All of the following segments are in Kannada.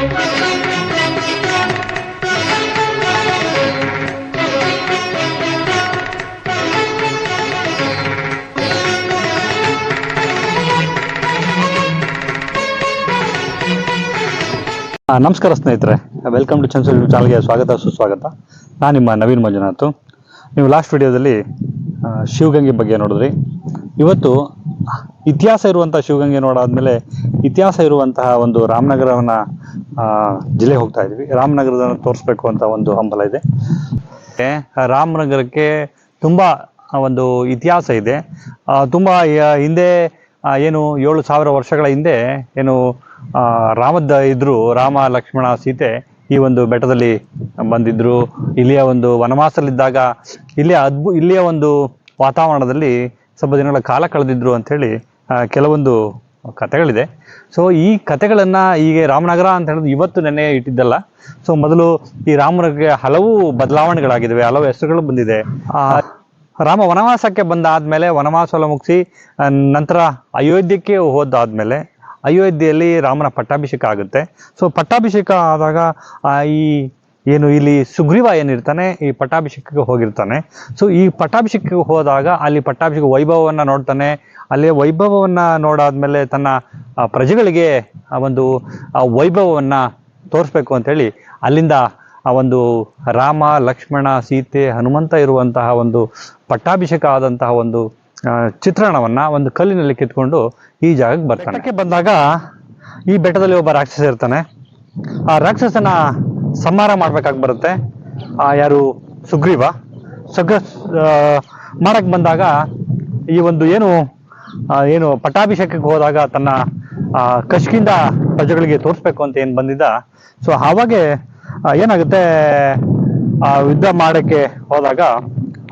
ನಮಸ್ಕಾರ ಸ್ನೇಹಿತರೆ. ವೆಲ್ಕಮ್ ಟು ಚನ್ಸಲ್ ಚಾನಲ್ಗೆ ಸ್ವಾಗತ, ಸುಸ್ವಾಗತ. ನಾನು ನಿಮ್ಮ ನವೀನ್ ಮಂಜುನಾಥ್. ನೀವು ಲಾಸ್ಟ್ ವಿಡಿಯೋದಲ್ಲಿ ಶಿವಗಂಗೆ ಬಗ್ಗೆ ನೋಡಿದ್ರಿ. ಇವತ್ತು, ಇತಿಹಾಸ ಇರುವಂಥ ಶಿವಗಂಗೆ ನೋಡಾದ್ಮೇಲೆ ಇತಿಹಾಸ ಇರುವಂತಹ ಒಂದು ರಾಮನಗರವನ್ನ ಜಿಲ್ಲೆ ಹೋಗ್ತಾ ಇದ್ವಿ ರಾಮನಗರದ ತೋರಿಸ್ಬೇಕು ಅಂತ ಒಂದು ಹಂಬಲ ಇದೆ. ರಾಮನಗರಕ್ಕೆ ತುಂಬ ಒಂದು ಇತಿಹಾಸ ಇದೆ. ಆ, ತುಂಬ ಹಿಂದೆ ಏನು ಏಳು ಸಾವಿರ ವರ್ಷಗಳ ಹಿಂದೆ ಏನು ಆ, ರಾಮದ ಇದ್ರು ರಾಮ ಲಕ್ಷ್ಮಣ ಸೀತೆ ಈ ಒಂದು ಬೆಟ್ಟದಲ್ಲಿ ಬಂದಿದ್ರು. ಇಲ್ಲಿಯ ಒಂದು ವನವಾಸದಲ್ಲಿದ್ದಾಗ ಇಲ್ಲಿಯ ಅದ್ಭು ಇಲ್ಲಿಯ ಒಂದು ವಾತಾವರಣದಲ್ಲಿ ಸ್ವಲ್ಪ ದಿನಗಳ ಕಾಲ ಕಳೆದಿದ್ರು ಅಂಥೇಳಿ ಆ, ಕೆಲವೊಂದು ಕಥೆಗಳಿದೆ ಸೊ ಈ ಕಥೆಗಳನ್ನ ಈಗ ರಾಮನಗರ ಅಂತ ಹೇಳಿದ್ರೆ ಇವತ್ತು ನೆನೆ ಇಟ್ಟಿದ್ದಲ್ಲ. ಸೊ ಮೊದಲು ಈ ರಾಮನಗರಕ್ಕೆ ಹಲವು ಬದಲಾವಣೆಗಳಾಗಿದ್ದಾವೆ ಹಲವು ಹೆಸರುಗಳು ಬಂದಿದೆ. ಆ, ರಾಮ ವನವಾಸಕ್ಕೆ ಬಂದಾದಮೇಲೆ ವನವಾಸ ಮುಗಿಸಿ ನಂತರ ಅಯೋಧ್ಯಕ್ಕೆ ಹೋದಾದ್ಮೇಲೆ ಅಯೋಧ್ಯೆಯಲ್ಲಿ ರಾಮನ ಪಟ್ಟಾಭಿಷೇಕ ಆಗುತ್ತೆ. ಸೊ ಪಟ್ಟಾಭಿಷೇಕ ಆದಾಗ ಆ, ಈ ಏನು ಇಲ್ಲಿ ಸುಗ್ರೀವ ಏನಿರ್ತಾನೆ ಈ ಪಟ್ಟಾಭಿಷೇಕಕ್ಕೆ ಹೋಗಿರ್ತಾನೆ. ಸೊ ಈ ಪಟ್ಟಾಭಿಷೇಕಕ್ಕೆ ಹೋದಾಗ ಅಲ್ಲಿ ಪಟ್ಟಾಭಿಷೇಕ ವೈಭವವನ್ನು ನೋಡ್ತಾನೆ. ಅಲ್ಲಿ ವೈಭವವನ್ನು ನೋಡಾದ್ಮೇಲೆ ತನ್ನ ಪ್ರಜೆಗಳಿಗೆ ಆ ಒಂದು ಆ ವೈಭವವನ್ನು ತೋರಿಸ್ಬೇಕು ಅಂತೇಳಿ ಅಲ್ಲಿಂದ ಆ ಒಂದು ರಾಮ ಲಕ್ಷ್ಮಣ ಸೀತೆ ಹನುಮಂತ ಇರುವಂತಹ ಒಂದು ಪಟ್ಟಾಭಿಷೇಕ ಆದಂತಹ ಒಂದು ಚಿತ್ರಣವನ್ನು ಚಿತ್ರಣವನ್ನ ಒಂದು ಕಲ್ಲಿನಲ್ಲಿ ಕಿತ್ಕೊಂಡು ಈ ಜಾಗಕ್ಕೆ ಬರ್ತಾನೆ. ಬಂದಾಗ ಈ ಬೆಟ್ಟದಲ್ಲಿ ಒಬ್ಬ ರಾಕ್ಷಸ ಇರ್ತಾನೆ. ಆ ರಾಕ್ಷಸನ ಸಂಹಾರ ಮಾಡ್ಬೇಕಾಗಿ ಬರುತ್ತೆ. ಯಾರು? ಸುಗ್ರೀವ. ಸುಗ್ರ ಮಾಡಕ್ ಬಂದಾಗ ಈ ಒಂದು ಏನು ಏನು ಪಟ್ಟಾಭಿಷೇಕಕ್ಕೆ ಹೋದಾಗ ತನ್ನ ಕಶ್ಕಿಂದ ಪ್ರಜೆಗಳಿಗೆ ತೋರಿಸ್ಬೇಕು ಅಂತ ಏನು ಬಂದಿದ್ದ. ಸೊ ಆವಾಗೆ ಏನಾಗುತ್ತೆ? ಆ, ಯುದ್ಧ ಮಾಡಕ್ಕೆ ಹೋದಾಗ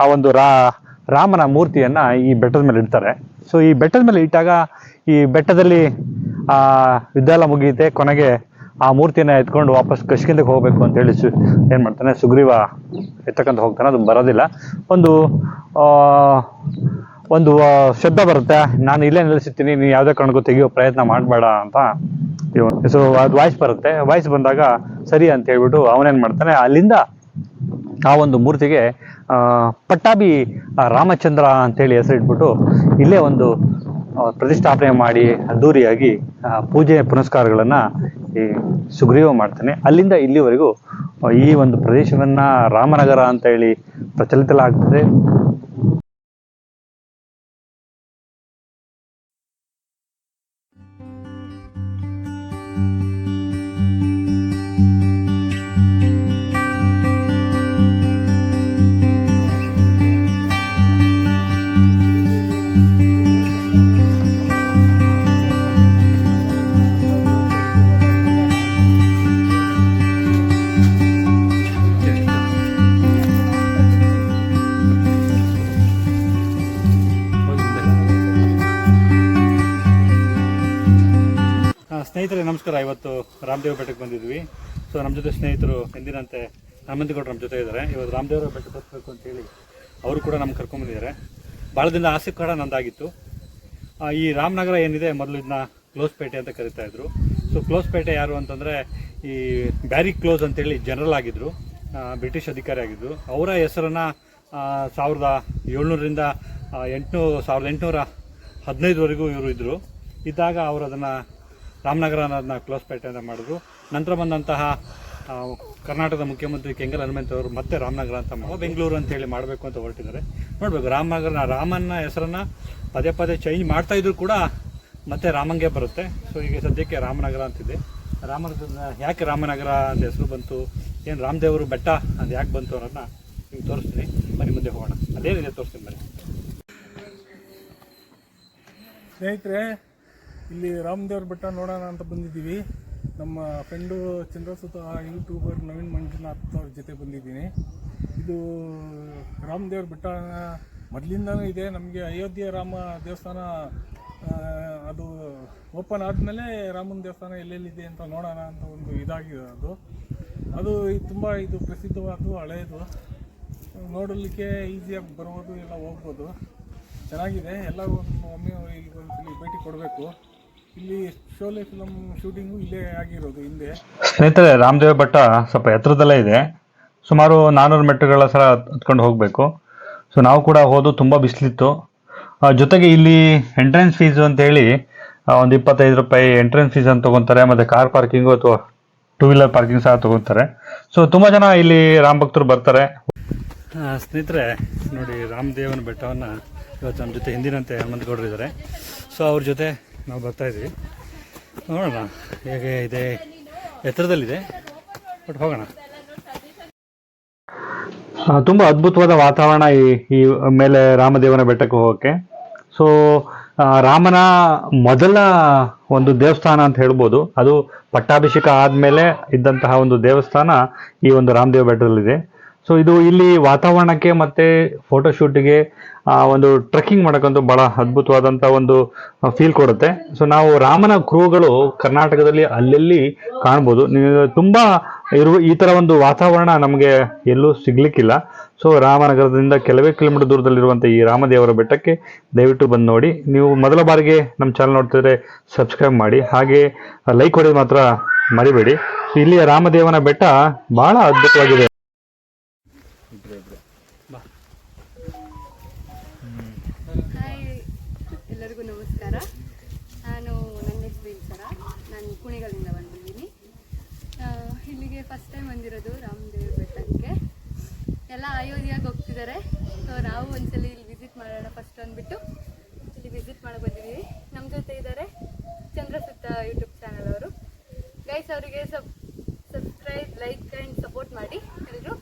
ಆ ಒಂದು ರಾ, ರಾಮನ ಮೂರ್ತಿಯನ್ನ ಈ ಬೆಟ್ಟದ ಮೇಲೆ ಇಡ್ತಾರೆ. ಸೊ ಈ ಬೆಟ್ಟದ ಮೇಲೆ ಇಟ್ಟಾಗ ಈ ಬೆಟ್ಟದಲ್ಲಿ, ಆ, ಯುದ್ಧ ಎಲ್ಲ ಮುಗಿಯುತ್ತೆ. ಕೊನೆಗೆ ಆ ಮೂರ್ತಿಯನ್ನ ಎತ್ಕೊಂಡು ವಾಪಸ್ ಕಶ್ಕಿಂದಕ್ಕೆ ಹೋಗ್ಬೇಕು ಅಂತ ಹೇಳಿ ಸು ಏನ್ ಮಾಡ್ತಾನೆ, ಸುಗ್ರೀವ ಎತ್ತಕ್ಕಂತ ಹೋಗ್ತಾನೆ, ಅದು ಬರೋದಿಲ್ಲ. ಒಂದು ಒಂದು ಶಬ್ದ ಬರುತ್ತೆ. ನಾನು ಇಲ್ಲೇ ನಿಲ್ಲಿಸ್ತೀನಿ ನೀನು ಯಾವುದೇ ಕಾರಣಕ್ಕೂ ತೆಗಿಯೋ ಪ್ರಯತ್ನ ಮಾಡಬೇಡ ಅಂತ ಸೊ ಅದು ವಾಯ್ಸ್ ಬರುತ್ತೆ. ವಾಯ್ಸ್ ಬಂದಾಗ, ಸರಿ ಅಂತ ಹೇಳ್ಬಿಟ್ಟು ಅವನೇನ್ ಮಾಡ್ತಾನೆ, ಅಲ್ಲಿಂದ ಆ ಒಂದು ಮೂರ್ತಿಗೆ ಪಟ್ಟಾಭಿ ರಾಮಚಂದ್ರ ಅಂತೇಳಿ ಹೆಸರಿಟ್ಬಿಟ್ಟು ಇಲ್ಲೇ ಒಂದು ಪ್ರತಿಷ್ಠಾಪನೆ ಮಾಡಿ, ಅದ್ದೂರಿಯಾಗಿ ಪೂಜೆ ಪುನಸ್ಕಾರಗಳನ್ನ ಸುಗ್ರೀವ ಮಾಡ್ತಾನೆ. ಅಲ್ಲಿಂದ ಇಲ್ಲಿವರೆಗೂ ಈ ಒಂದು ಪ್ರದೇಶವನ್ನ ರಾಮನಗರ ಅಂತ ಹೇಳಿ ಪ್ರಚಲಿತಲಾಗ್ತದೆ. ಸ್ನೇಹಿತರೆ, ನಮಸ್ಕಾರ. ಇವತ್ತು ರಾಮದೇವ ಬೆಟ್ಟಕ್ಕೆ ಬಂದಿದ್ವಿ. ಸೊ ನಮ್ಮ ಜೊತೆ ಸ್ನೇಹಿತರು ಎಂದಿನಂತೆ ಹನುಮಂತಗೌಡರು ನಮ್ಮ ಜೊತೆ ಇದ್ದಾರೆ ಇವತ್ತು ರಾಮದೇವರ ಬೆಟ್ಟ ಬರ್ಬೇಕು ಅಂತೇಳಿ ಅವರು ಕೂಡ ನಮ್ಮ ಕರ್ಕೊಂಬಂದಿದ್ದಾರೆ. ಭಾಳ ದಿನ ಆಸೆ ಕೂಡ ನಂದಾಗಿತ್ತು. ಈ ರಾಮನಗರ ಏನಿದೆ, ಮೊದಲು ಇದನ್ನ ಕ್ಲೋಸ್ ಪೇಟೆ ಅಂತ ಕರಿತಾ ಇದ್ರು. ಸೊ ಕ್ಲೋಸ್ ಪೇಟೆ ಯಾರು ಅಂತಂದರೆ, ಈ ಬ್ಯಾರಿ ಕ್ಲೋಸ್ ಅಂತೇಳಿ ಜನರಲ್ ಆಗಿದ್ರು. ಬ್ರಿಟಿಷ್ ಅಧಿಕಾರಿ ಆಗಿದ್ರು. ಅವರ ಹೆಸರನ್ನು ಸಾವಿರದ ಏಳ್ನೂರರಿಂದ ಎಂಟುನೂರು ಸಾವಿರದ ಎಂಟುನೂರ ಹದಿನೈದುವರೆಗೂ ಇವರು ಇದ್ದರು ಇದ್ದಾಗ ಅವರು ಅದನ್ನು ರಾಮನಗರ ಅನ್ನೋದನ್ನ ಕ್ಲೋಸ್ ಪೇಟೆ ಅಂತ ಮಾಡಿದ್ರು ನಂತರ ಬಂದಂತಹ ಕರ್ನಾಟಕದ ಮುಖ್ಯಮಂತ್ರಿ ಕೆಂಗಲ್ ಹನುಮಂತ ಅವರು ಮತ್ತೆ ರಾಮನಗರ ಅಂತ ಮಾಡಿ ಬೆಂಗಳೂರು ಅಂತ ಹೇಳಿ ಮಾಡಬೇಕು ಅಂತ ಹೊರಟಿದ್ದಾರೆ. ನೋಡ್ಬೇಕು, ರಾಮನಗರನ, ರಾಮನ ಹೆಸರನ್ನ ಪದೇ ಪದೇ ಚೇಂಜ್ ಮಾಡ್ತಾ ಇದ್ರು ಕೂಡ ಮತ್ತೆ ರಾಮಂಗೆ ಬರುತ್ತೆ. ಸೊ ಈಗ ಸದ್ಯಕ್ಕೆ ರಾಮನಗರ ಅಂತಿದೆ. ರಾಮನಗರ ಯಾಕೆ ರಾಮನಗರ ಅಂತ ಹೆಸರು ಬಂತು? ಏನು ರಾಮದೇವರು ಬೆಟ್ಟ ಅದು ಯಾಕೆ ಬಂತು ಅನ್ನೋದನ್ನ ನಿಮ್ಗೆ ತೋರಿಸ್ತೀನಿ. ಮನೆ ಮುಂದೆ ಹೋಗೋಣ. ಅದೇನಿದೆ ತೋರಿಸ್ತೀನಿ ಬನ್ನಿ. ಸ್ನೇಹಿತರೆ ಇಲ್ಲಿ ರಾಮದೇವ್ರ ಬೆಟ್ಟ ನೋಡೋಣ ಅಂತ ಬಂದಿದ್ದೀವಿ. ನಮ್ಮ ಫ್ರೆಂಡು ಚಂದ್ರಸುತ ಯೂಟ್ಯೂಬರ್ ನವೀನ್ ಮಂಜುನಾಥ್ ಅವ್ರ ಜೊತೆ ಬಂದಿದ್ದೀನಿ. ಇದು ರಾಮದೇವ್ರ ಬೆಟ್ಟ ಮೊದಲಿಂದನೂ ಇದೆ. ನಮಗೆ ಅಯೋಧ್ಯೆ ರಾಮ ದೇವಸ್ಥಾನ ಅದು ಓಪನ್ ಆದಮೇಲೆ ರಾಮನ ದೇವಸ್ಥಾನ ಎಲ್ಲೆಲ್ಲಿದೆ ಅಂತ ನೋಡೋಣ ಅಂತ ಒಂದು ಇದಾಗಿದೆ ಅದು. ಅದು ತುಂಬ ಇದು ಪ್ರಸಿದ್ಧವಾದ್ದು ಹಳೆಯದು ನೋಡಲಿಕ್ಕೆ ಈಸಿಯಾಗಿ ಬರ್ಬೋದು ಎಲ್ಲ ಹೋಗ್ಬೋದು. ಚೆನ್ನಾಗಿದೆ. ಎಲ್ಲರೂ ಒಂದು ಒಮ್ಮೆ ಇಲ್ಲಿ ಭೇಟಿ ಕೊಡಬೇಕು. ಇಲ್ಲಿ ಶೋಲೆ ಫಿಲಮ್ ಶೂಟಿಂಗು ಇಲ್ಲೇ ಆಗಿರೋದು ಹಿಂದೆ. ಸ್ನೇಹಿತರೆ ರಾಮದೇವ ಭಟ್ಟ ಸ್ವಲ್ಪ ಎತ್ತರದಲ್ಲೇ ಇದೆ. ಸುಮಾರು ನಾನ್ನೂರು ಮೆಟ್ರುಗಳ ಸಲ ಹತ್ಕೊಂಡು ಹೋಗಬೇಕು. ಸೊ ನಾವು ಕೂಡ ಹೋದು ತುಂಬ ಬಿಸಿಲಿತ್ತು. ಜೊತೆಗೆ ಇಲ್ಲಿ ಎಂಟ್ರೆನ್ಸ್ ಫೀಸ್ ಅಂತ ಹೇಳಿ ಒಂದು ಇಪ್ಪತ್ತೈದು ರೂಪಾಯಿ ಎಂಟ್ರೆನ್ಸ್ ಫೀಸ್ ಅಂತ ತೊಗೊತಾರೆ. ಮತ್ತು ಕಾರ್ ಪಾರ್ಕಿಂಗು ಅಥವಾ ಟೂ ವೀಲರ್ ಪಾರ್ಕಿಂಗ್ ಸಹ ತೊಗೊತಾರೆ. ಸೊ ತುಂಬ ಜನ ಇಲ್ಲಿ ರಾಮ ಭಕ್ತರು ಬರ್ತಾರೆ. ಸ್ನೇಹಿತರೆ ನೋಡಿ ರಾಮದೇವನ ಬೆಟ್ಟವನ್ನು ಇವತ್ತು ನಮ್ಮ ಜೊತೆ ಹಿಂದಿನಂತೆ ಹನುಮಂತಗೌಡರು ಇದ್ದಾರೆ. ಸೊ ಅವ್ರ ಜೊತೆ ನಾವು ಬರ್ತಾ ಇದ್ದೀವಿ. ನೋಡೋಣ ಹೇಗೆ ಇದೆ. ಎತ್ತರದಲ್ಲಿದೆ. ಬಟ್ ಹೋಗೋಣ. ತುಂಬ ಅದ್ಭುತವಾದ ವಾತಾವರಣ ಈ ಈ ಮೇಲೆ ರಾಮದೇವನ ಬೆಟ್ಟಕ್ಕೆ ಹೋಗೋಕ್ಕೆ. ಸೊ ರಾಮನ ಮೊದಲ ಒಂದು ದೇವಸ್ಥಾನ ಅಂತ ಹೇಳ್ಬೋದು. ಅದು ಪಟ್ಟಾಭಿಷೇಕ ಆದಮೇಲೆ ಇದ್ದಂತಹ ಒಂದು ದೇವಸ್ಥಾನ ಈ ಒಂದು ರಾಮದೇವ ಬೆಟ್ಟದಲ್ಲಿದೆ. ಸೊ ಇದು ಇಲ್ಲಿ ವಾತಾವರಣಕ್ಕೆ ಮತ್ತೆ ಫೋಟೋಶೂಟಿಗೆ ಒಂದು ಟ್ರೆಕ್ಕಿಂಗ್ ಮಾಡೋಕ್ಕಂತೂ ಬಹಳ ಅದ್ಭುತವಾದಂಥ ಒಂದು ಫೀಲ್ ಕೊಡುತ್ತೆ. ಸೊ ನಾವು ರಾಮನ ಕ್ರೂಗಳು ಕರ್ನಾಟಕದಲ್ಲಿ ಅಲ್ಲೆಲ್ಲಿ ಕಾಣ್ಬೋದು. ತುಂಬ ಇರುವ, ಈ ಥರ ಒಂದು ವಾತಾವರಣ ನಮಗೆ ಎಲ್ಲೂ ಸಿಗ್ಲಿಕ್ಕಿಲ್ಲ. ಸೊ ರಾಮನಗರದಿಂದ ಕೆಲವೇ ಕಿಲೋಮೀಟರ್ ದೂರದಲ್ಲಿರುವಂಥ ಈ ರಾಮದೇವರ ಬೆಟ್ಟಕ್ಕೆ ದಯವಿಟ್ಟು ಬಂದು ನೋಡಿ. ನೀವು ಮೊದಲ ಬಾರಿಗೆ ನಮ್ಮ ಚಾನಲ್ ನೋಡ್ತಿದ್ರೆ ಸಬ್ಸ್ಕ್ರೈಬ್ ಮಾಡಿ. ಹಾಗೆ ಲೈಕ್ ಹೊಡೆಯೋದು ಮಾತ್ರ ಮರಿಬೇಡಿ. ಇಲ್ಲಿಯ ರಾಮದೇವನ ಬೆಟ್ಟ ಬಹಳ ಅದ್ಭುತವಾಗಿದೆ. ನಾನು ಕುಣಿಗಳಿಂದ ಬಂದಿದ್ದೀನಿ. ಇಲ್ಲಿಗೆ ಫಸ್ಟ್ ಟೈಮ್ ಬಂದಿರೋದು ರಾಮದೇವ್ ಬೆಟ್ಟಕ್ಕೆ. ಎಲ್ಲ ಅಯೋಧ್ಯೆಗೆ ಹೋಗ್ತಿದ್ದಾರೆ. ಸೊ ನಾವು ಒಂದ್ಸಲಿ ಇಲ್ಲಿ ವಿಸಿಟ್ ಮಾಡೋಣ ಫಸ್ಟ್ ಅಂದ್ಬಿಟ್ಟು ಇಲ್ಲಿ ವಿಸಿಟ್ ಮಾಡಿ ಬಂದಿದ್ದೀವಿ. ನಮ್ಮ ಜೊತೆ ಇದ್ದಾರೆ ಚಂದ್ರಸುತ್ತ ಯೂಟ್ಯೂಬ್ ಚಾನಲ್ ಅವರು. ಗೈಸ್ ಅವರಿಗೆ sub subscribe like and support ಮಾಡಿ ಎಲ್ಲರೂ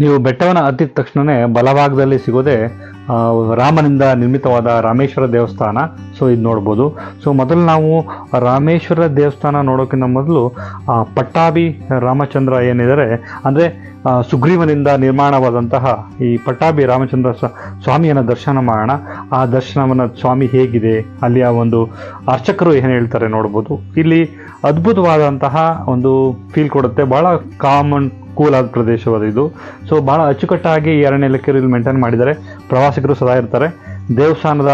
ನೀವು ಬೆಟ್ಟವನ್ನು ಹತ್ತಿದ ತಕ್ಷಣವೇ ಬಲಭಾಗದಲ್ಲಿ ಸಿಗೋದೇ ರಾಮನಿಂದ ನಿರ್ಮಿತವಾದ ರಾಮೇಶ್ವರ ದೇವಸ್ಥಾನ. ಸೊ ಇದು ನೋಡ್ಬೋದು. ಸೊ ಮೊದಲು ನಾವು ರಾಮೇಶ್ವರ ದೇವಸ್ಥಾನ ನೋಡೋಕ್ಕಿಂತ ಮೊದಲು ಆ, ಪಟ್ಟಾಭಿ ರಾಮಚಂದ್ರ ಏನಿದ್ದಾರೆ ಅಂದರೆ ಸುಗ್ರೀವನಿಂದ ನಿರ್ಮಾಣವಾದಂತಹ ಈ ಪಟ್ಟಾಭಿ ರಾಮಚಂದ್ರ ಸ್ವ- ಸ್ವಾಮಿಯನ್ನು ದರ್ಶನ ಮಾಡೋಣ. ಆ ದರ್ಶನವನ್ನು ಸ್ವಾಮಿ ಹೇಗಿದೆ? ಅಲ್ಲಿಯ ಒಂದು ಅರ್ಚಕರು ಏನು ಹೇಳ್ತಾರೆ ನೋಡ್ಬೋದು. ಇಲ್ಲಿ ಅದ್ಭುತವಾದಂತಹ ಒಂದು ಫೀಲ್ ಕೊಡುತ್ತೆ. ಭಾಳ ಕಾಮನ್ ಕೂಲ್ ಆದ ಪ್ರದೇಶವಾದ ಇದು. ಸೊ ಭಾಳ ಅಚ್ಚುಕಟ್ಟಾಗಿ ಈ ಅರಣ್ಯ ಇಲಾಖೆಯವರು ಮೇಂಟೈನ್ ಮಾಡಿದ್ದಾರೆ. ಪ್ರವಾಸಿಗರು ಸದಾ ಇರ್ತಾರೆ. ದೇವಸ್ಥಾನದ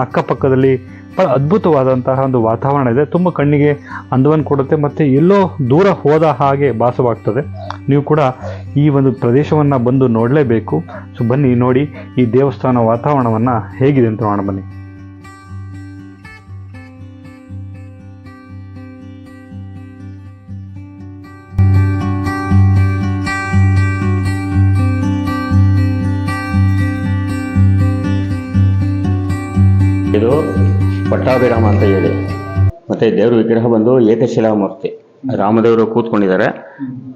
ಅಕ್ಕಪಕ್ಕದಲ್ಲಿ ಭಾಳ ಅದ್ಭುತವಾದಂತಹ ಒಂದು ವಾತಾವರಣ ಇದೆ. ತುಂಬ ಕಣ್ಣಿಗೆ ಅಂದವನ್ನು ಕೊಡುತ್ತೆ ಮತ್ತು ಎಲ್ಲೋ ದೂರ ಹೋದ ಹಾಗೆ ಭಾಸವಾಗ್ತದೆ. ನೀವು ಕೂಡ ಈ ಒಂದು ಪ್ರದೇಶವನ್ನು ಬಂದು ನೋಡಲೇಬೇಕು. ಸೊ ಬನ್ನಿ, ನೋಡಿ ಈ ದೇವಸ್ಥಾನ ವಾತಾವರಣವನ್ನು ಹೇಗಿದೆ ಅಂತ ನೋಡೋಣ ಬನ್ನಿ. ಇದು ಪಟ್ಟಾಭಿರಾಮ ಅಂತ ಹೇಳಿ. ಮತ್ತೆ ದೇವರ ವಿಗ್ರಹ ಬಂದು ಏಕಶಿಲಾ ಮೂರ್ತಿ ರಾಮದೇವರು ಕೂತ್ಕೊಂಡಿದ್ದಾರೆ.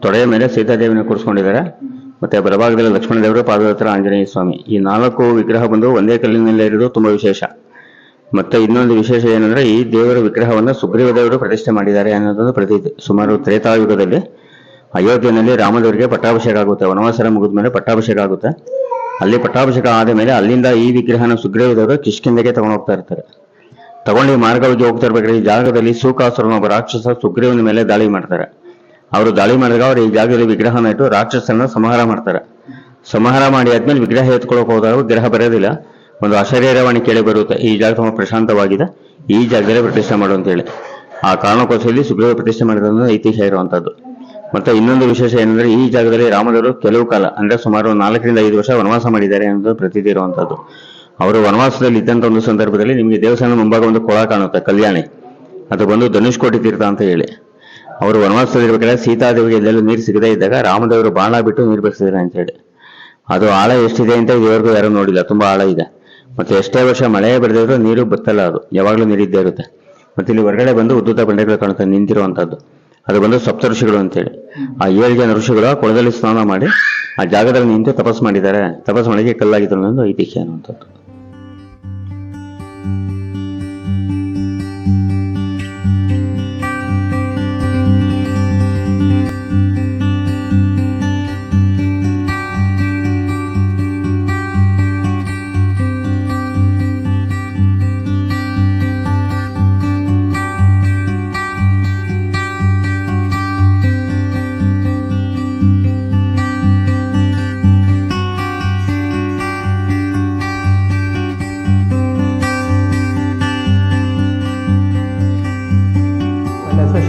ತೊಡೆಯ ಮೇಲೆ ಸೀತಾದೇವಿನ ಕೂರಿಸ್ಕೊಂಡಿದ್ದಾರೆ. ಮತ್ತೆ ಬಲಭಾಗದಲ್ಲಿ ಲಕ್ಷ್ಮಣ ದೇವರು ಪಾದದ ಆಂಜನೇಯ ಸ್ವಾಮಿ. ಈ ನಾಲ್ಕು ವಿಗ್ರಹ ಬಂದು ಒಂದೇ ಕಲ್ಲಿನಲ್ಲಿ ಇರೋದು ತುಂಬಾ ವಿಶೇಷ. ಮತ್ತೆ ಇನ್ನೊಂದು ವಿಶೇಷ ಏನಂದ್ರೆ ಈ ದೇವರ ವಿಗ್ರಹವನ್ನು ಸುಗ್ರೀವ ದೇವರು ಪ್ರತಿಷ್ಠೆ ಮಾಡಿದ್ದಾರೆ ಅನ್ನೋದೊಂದು ಪ್ರತೀತಿ. ಸುಮಾರು ತ್ರೇತಾಯುಗದಲ್ಲಿ, ಅಯೋಧ್ಯೆಯಲ್ಲಿ ರಾಮದೇವರಿಗೆ ಪಟ್ಟಾಭಿಷೇಕ ಆಗುತ್ತೆ. ವನವಾಸರ ಮುಗಿದ ಮೇಲೆ ಪಟ್ಟಾಭಿಷೇಕ ಆಗುತ್ತೆ. ಅಲ್ಲಿ ಪಟ್ಟಾಭಿಷೇಕ ಆದ ಮೇಲೆ ಅಲ್ಲಿಂದ ಈ ವಿಗ್ರಹನ ಸುಗ್ರೀವದೇವರು ಕಿಷ್ಕಿಂದೆಗೆ ತಗೊಂಡು ಹೋಗ್ತಾ ಇರ್ತಾರೆ. ತಗೊಂಡು ಮಾರ್ಗವಾಗಿ ಹೋಗ್ತಾ ಇರ್ಬೇಕಾದ್ರೆ ಈ ಜಾಗದಲ್ಲಿ ಸೂಕಾಸುರನ ಒಬ್ಬ ರಾಕ್ಷಸ ಸುಗ್ರೀವನ ಮೇಲೆ ದಾಳಿ ಮಾಡ್ತಾರೆ. ಅವರು ದಾಳಿ ಮಾಡಿದಾಗ ಅವ್ರು ಈ ಜಾಗದಲ್ಲಿ ವಿಗ್ರಹನ ಇಟ್ಟು ರಾಕ್ಷಸನ ಸಂಹಾರ ಮಾಡ್ತಾರೆ. ಸಂಹಾರ ಮಾಡಿ ಆದ್ಮೇಲೆ ವಿಗ್ರಹ ಎತ್ಕೊಳಕ್ ಹೋದಾಗ ವಿಗ್ರಹ ಬರೋದಿಲ್ಲ. ಒಂದು ಅಶರೀರವಾಣಿ ಕೇಳಿ ಬರುತ್ತೆ. ಈ ಜಾಗ ತುಂಬ ಪ್ರಶಾಂತವಾಗಿದೆ. ಈ ಜಾಗದಲ್ಲಿ ಪ್ರತಿಷ್ಠೆ ಮಾಡು ಅಂತೇಳಿ ಆ ಕಾರಣಕ್ಕೋಸ್ಕರ ಸುಗ್ರೀವ ಪ್ರತಿಷ್ಠೆ ಮಾಡಿದ ಐತಿಹ್ಯ ಇರುವಂತದ್ದು ಮತ್ತೆ ಇನ್ನೊಂದು ವಿಶೇಷ ಏನಂದ್ರೆ ಈ ಜಾಗದಲ್ಲಿ ರಾಮದೇವರು ಕೆಲವು ಕಾಲ, ಅಂದ್ರೆ ಸುಮಾರು ನಾಲ್ಕರಿಂದ ಐದು ವರ್ಷ ವನವಾಸ ಮಾಡಿದ್ದಾರೆ ಅನ್ನೋದು ಪ್ರತೀತಿ ಇರುವಂತದ್ದು ಅವರು ವನವಾಸದಲ್ಲಿ ಇದ್ದಂತ ಒಂದು ಸಂದರ್ಭದಲ್ಲಿ ನಿಮಗೆ ದೇವಸ್ಥಾನ ಮುಂಭಾಗ ಒಂದು ಕೊಳ ಕಾಣುತ್ತೆ, ಕಲ್ಯಾಣಿ. ಅದು ಬಂದು ಧನುಷ್ಕೋಟಿ ತೀರ್ಥ ಅಂತ ಹೇಳಿ. ಅವರು ವನವಾಸದಲ್ಲಿ ಇರ್ಬೇಕಾದ್ರೆ ಸೀತಾದೇವಿಗೆ ಎಲ್ಲೆಲ್ಲೂ ನೀರು ಸಿಗದೇ ಇದ್ದಾಗ ರಾಮದೇವರು ಬಾಣ ಬಿಟ್ಟು ನೀರು ಬೆಳೆಸಿದ್ದಾರೆ ಅಂತ ಹೇಳಿ. ಅದು ಆಳ ಎಷ್ಟಿದೆ ಅಂತ ಇದುವರೆಗೂ ಯಾರು ನೋಡಿಲ್ಲ, ತುಂಬಾ ಆಳ ಇದೆ. ಮತ್ತೆ ಎಷ್ಟೇ ವರ್ಷ ಮಳೆ ಬೆಳೆದಿದ್ರು ನೀರು ಬತ್ತಲ್ಲ ಅದು, ಯಾವಾಗಲೂ ನೀರಿದ್ದೇ ಇರುತ್ತೆ. ಮತ್ತೆ ಇಲ್ಲಿ ಹೊರಗಡೆ ಬಂದು ಉದ್ದುತ ಬಂಡೆಗಳು ಕಾಣುತ್ತೆ ನಿಂತಿರುವಂತದ್ದು ಅದು ಬಂದು ಸಪ್ತ ಋಷಿಗಳು ಅಂತೇಳಿ. ಆ ಏಳು ಜನ ಋಷಿಗಳು ಕೊಳದಲ್ಲಿ ಸ್ನಾನ ಮಾಡಿ ಆ ಜಾಗದಲ್ಲಿ ನಿಂತು ತಪಸ್ ಮಾಡಿದ್ದಾರೆ. ತಪಸ್ ಮಾಡಿಗೆ ಕಲ್ಲಾಗಿದ್ರು ಅನ್ನೋದು ಐತಿಹ್ಯ ಅನ್ನುವಂಥದ್ದು.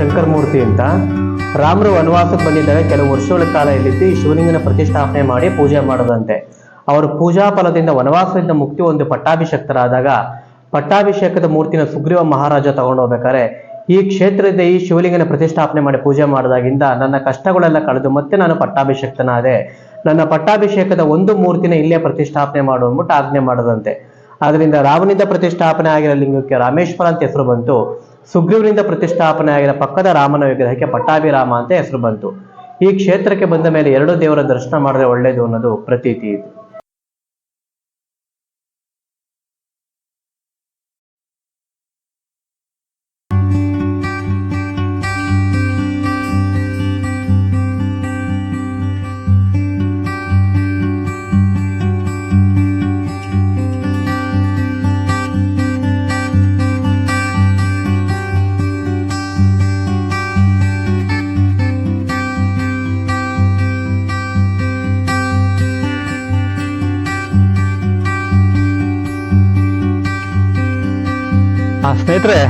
ಶಂಕರ ಮೂರ್ತಿ ಅಂತ. ರಾಮರು ವನವಾಸಕ್ಕೆ ಬಂದಿದ್ದಾಗ ಕೆಲವು ವರ್ಷಗಳ ಕಾಲ ಇಲ್ಲಿದ್ದು ಶಿವಲಿಂಗನ ಪ್ರತಿಷ್ಠಾಪನೆ ಮಾಡಿ ಪೂಜೆ ಮಾಡೋದಂತೆ. ಅವರು ಪೂಜಾ ಫಲದಿಂದ ವನವಾಸದಿಂದ ಮುಕ್ತಿ ಒಂದು ಪಟ್ಟಾಭಿಷಕ್ತರಾದಾಗ ಪಟ್ಟಾಭಿಷೇಕದ ಮೂರ್ತಿನ ಸುಗ್ರೀವ ಮಹಾರಾಜ ತಗೊಂಡು ಹೋಗ್ಬೇಕಾದ್ರೆ ಈ ಕ್ಷೇತ್ರದ ಈ ಶಿವಲಿಂಗನ ಪ್ರತಿಷ್ಠಾಪನೆ ಮಾಡಿ ಪೂಜೆ ಮಾಡಿದಾಗಿಂದ ನನ್ನ ಕಷ್ಟಗಳೆಲ್ಲ ಕಳೆದು ಮತ್ತೆ ನಾನು ಪಟ್ಟಾಭಿಷಕ್ತನಾದೆ. ನನ್ನ ಪಟ್ಟಾಭಿಷೇಕದ ಒಂದು ಮೂರ್ತಿನ ಇಲ್ಲೇ ಪ್ರತಿಷ್ಠಾಪನೆ ಮಾಡು ಅಂದ್ಬಿಟ್ಟು ಆಜ್ಞೆ ಮಾಡದಂತೆ. ಆದ್ರಿಂದ ರಾಮನಿಂದ ಪ್ರತಿಷ್ಠಾಪನೆ ಆಗಿರೋ ಲಿಂಗಕ್ಕೆ. ರಾಮೇಶ್ವರ ಅಂತ ಹೆಸರು ಬಂತು. ಸುಗ್ರೀವನಿಂದ ಪ್ರತಿಷ್ಠಾಪನೆ ಆಗಿರೋ ಪಕ್ಕದ ರಾಮನ ವಿಗ್ರಹಕ್ಕೆ ಪಟ್ಟಾಭಿರಾಮ ಅಂತ ಹೆಸರು ಬಂತು. ಈ ಕ್ಷೇತ್ರಕ್ಕೆ ಬಂದ ಮೇಲೆ ಎರಡು ದೇವರ ದರ್ಶನ ಮಾಡಿದ್ರೆ ಒಳ್ಳೆಯದು ಅನ್ನೋದು ಪ್ರತೀತಿ ಇದೆ. ಆ ಸ್ನೇಹಿತರೆ,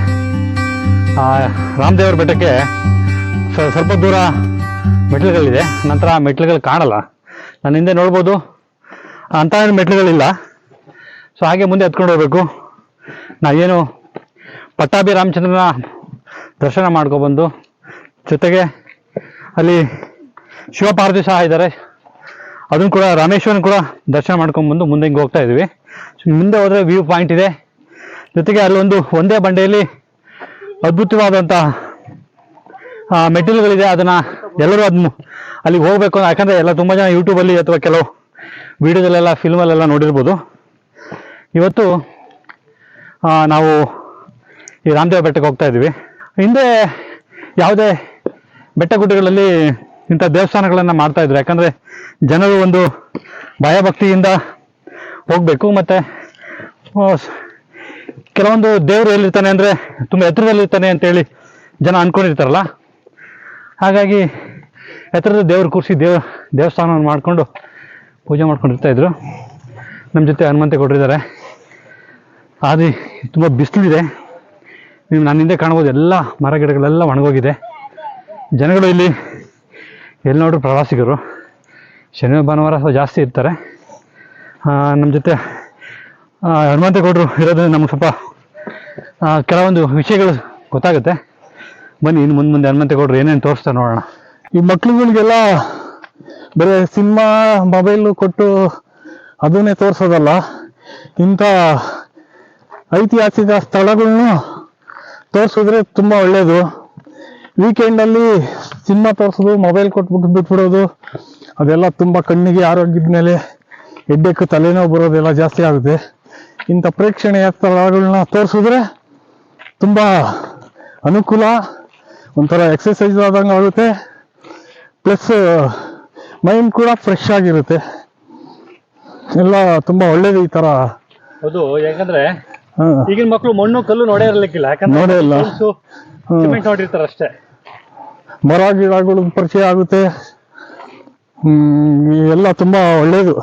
ಆ ರಾಮದೇವರ ಬೆಟ್ಟಕ್ಕೆ ಸ್ವ- ಸ್ವಲ್ಪ ದೂರ ಮೆಟ್ಲುಗಳಿದೆ ನಂತರ ಆ ಮೆಟ್ಲುಗಳು ಕಾಣಲ್ಲ. ನಾನು ಹಿಂದೆ ನೋಡ್ಬೋದು. ಅಂತ ಮೆಟ್ಲುಗಳಿಲ್ಲ ಸೊ ಹಾಗೆ ಮುಂದೆ ಹತ್ಕೊಂಡು ಹೋಗ್ಬೇಕು. ನಾವೇನು ಪಟ್ಟಾಭಿ ರಾಮಚಂದ್ರನ ದರ್ಶನ ಮಾಡ್ಕೊಬಂದು ಜೊತೆಗೆ ಅಲ್ಲಿ ಶಿವಪಾರ್ವತಿ ಸಹ ಇದ್ದಾರೆ. ಅದನ್ನು ಕೂಡ ರಾಮೇಶ್ವರನ ಕೂಡ ದರ್ಶನ ಮಾಡ್ಕೊಂಬಂದು ಮುಂದೆ ಹಿಂಗೆ ಹೋಗ್ತಾ ಇದ್ವಿ. ಸೊ ಮುಂದೆ ಹೋದರೆ ವ್ಯೂ ಪಾಯಿಂಟ್ ಇದೆ. ಜೊತೆಗೆ ಅಲ್ಲೊಂದು ಒಂದೇ ಬಂಡೆಯಲ್ಲಿ ಅದ್ಭುತವಾದಂಥ ಮೆಟೀರಿಯಲ್ಗಳಿದೆ ಅದನ್ನ ಎಲ್ಲರೂ ಅದ್ ಅಲ್ಲಿಗೆ ಹೋಗ್ಬೇಕು ಯಾಕಂದ್ರೆ ಎಲ್ಲ ತುಂಬಾ ಜನ ಯೂಟ್ಯೂಬಲ್ಲಿ ಅಥವಾ ಕೆಲವು ವಿಡಿಯೋದಲ್ಲೆಲ್ಲ ಫಿಲ್ಮಲ್ಲೆಲ್ಲ ನೋಡಿರ್ಬೋದು. ಇವತ್ತು ನಾವು ಈ ರಾಮದೇವ ಬೆಟ್ಟಕ್ಕೆ ಹೋಗ್ತಾ ಇದ್ದೀವಿ. ಹಿಂದೆ ಯಾವುದೇ ಬೆಟ್ಟ ಗುಡ್ಡಗಳಲ್ಲಿ ಇಂಥ ದೇವಸ್ಥಾನಗಳನ್ನು ಮಾಡ್ತಾ ಇದ್ರು. ಯಾಕಂದ್ರೆ ಜನರು ಒಂದು ಭಯಭಕ್ತಿಯಿಂದ ಹೋಗಬೇಕು. ಮತ್ತೆ ಕೆಲವೊಂದು ದೇವರು ಎಲ್ಲಿರ್ತಾನೆ ಅಂದರೆ ತುಂಬ ಎತ್ತರದಲ್ಲಿರ್ತಾನೆ ಅಂತೇಳಿ ಜನ ಅಂದ್ಕೊಂಡಿರ್ತಾರಲ್ಲ ಹಾಗಾಗಿ ಎತ್ತರದ ದೇವ್ರ ಕೂರಿಸಿ ದೇವ, ದೇವಸ್ಥಾನವನ್ನು ಮಾಡಿಕೊಂಡು ಪೂಜೆ ಮಾಡ್ಕೊಂಡಿರ್ತಾ ಇದ್ರು. ನಮ್ಮ ಜೊತೆ ಹನುಮಂತೆ ಕೊಟ್ಟಿದ್ದಾರೆ ಆದಿ ತುಂಬ ಬಿಸಿಲಿದೆ. ನೀವು ನನ್ನ ಹಿಂದೆ ಕಾಣ್ಬೋದು, ಎಲ್ಲ ಮರ ಗಿಡಗಳೆಲ್ಲ ಒಣಗೋಗಿದೆ. ಜನಗಳು ಇಲ್ಲಿ ಎಲ್ಲಿ ನೋಡ್ರು ಪ್ರವಾಸಿಗರು. ಶನಿವಾರ, ಭಾನುವಾರ ಜಾಸ್ತಿ ಇರ್ತಾರೆ. ನಮ್ಮ ಜೊತೆ ಹನುಮಂತೇಗೌಡರು ಇರೋದ್ರಿಂದ ನಮ್ಗೆ ಸ್ವಲ್ಪ ಕೆಲವೊಂದು ವಿಷಯಗಳು ಗೊತ್ತಾಗುತ್ತೆ. ಬನ್ನಿ, ಇನ್ನು ಮುಂದೆ ಮುಂದೆ ಹನುಮಂತೇಗೌಡರು ಏನೇನು ತೋರಿಸ್ತಾರೆ ನೋಡೋಣ. ಈ ಮಕ್ಳುಗಳಿಗೆಲ್ಲ ಬರೀ ಸಿನಿಮಾ, ಮೊಬೈಲು ಕೊಟ್ಟು ಅದನ್ನೇ ತೋರಿಸೋದಲ್ಲ, ಇಂಥ ಐತಿಹಾಸಿಕ ಸ್ಥಳಗಳನ್ನು ತೋರಿಸಿದ್ರೆ ತುಂಬ ಒಳ್ಳೆಯದು ವೀಕೆಂಡಲ್ಲಿ ಸಿನಿಮಾ ತೋರಿಸೋದು, ಮೊಬೈಲ್ ಕೊಟ್ಬಿಟ್ಟು ಬಿಟ್ಬಿಡೋದು, ಅದೆಲ್ಲ ತುಂಬ ಕಣ್ಣಿಗೆ ಆರೋಗ್ಯದ ಮೇಲೆ ಎಡ್ಡೆಕ್ಕು ತಲೆನೋವು ಬರೋದೆಲ್ಲ ಜಾಸ್ತಿ ಆಗುತ್ತೆ. ಇಂಥ ಪ್ರೇಕ್ಷಣೀಯ ಸ್ಥಳಗಳನ್ನ ತೋರಿಸಿದ್ರೆ ತುಂಬ ಅನುಕೂಲ ಒಂಥರ ಎಕ್ಸಸೈಸ್ ಆದಂಗೆ ಆಗುತ್ತೆ. ಪ್ಲಸ್ ಮೈಂಡ್ ಕೂಡ ಫ್ರೆಶ್ ಆಗಿರುತ್ತೆ. ಎಲ್ಲ ತುಂಬಾ ಒಳ್ಳೇದು ಈ ತರ. ಹೌದು ಯಾಕಂದ್ರೆ ಈಗಿನ ಮಕ್ಕಳು ಮಣ್ಣು ಕಲ್ಲು ನೋಡೇ ಇರ್ಲಿಕ್ಕಿಲ್ಲ. ಯಾಕಂದ್ರೆ ನೋಡೇ ಇಲ್ಲ. ಹ್ಮ್. ಸಿಮೆಂಟ್ ನೋಡಿರ್ತಾರೆ ಅಷ್ಟೇ. ಮರ ಗಿಡಗಳು ಪರಿಚಯ ಆಗುತ್ತೆ. ಹ್ಮ್ ಎಲ್ಲ ತುಂಬಾ ಒಳ್ಳೇದು.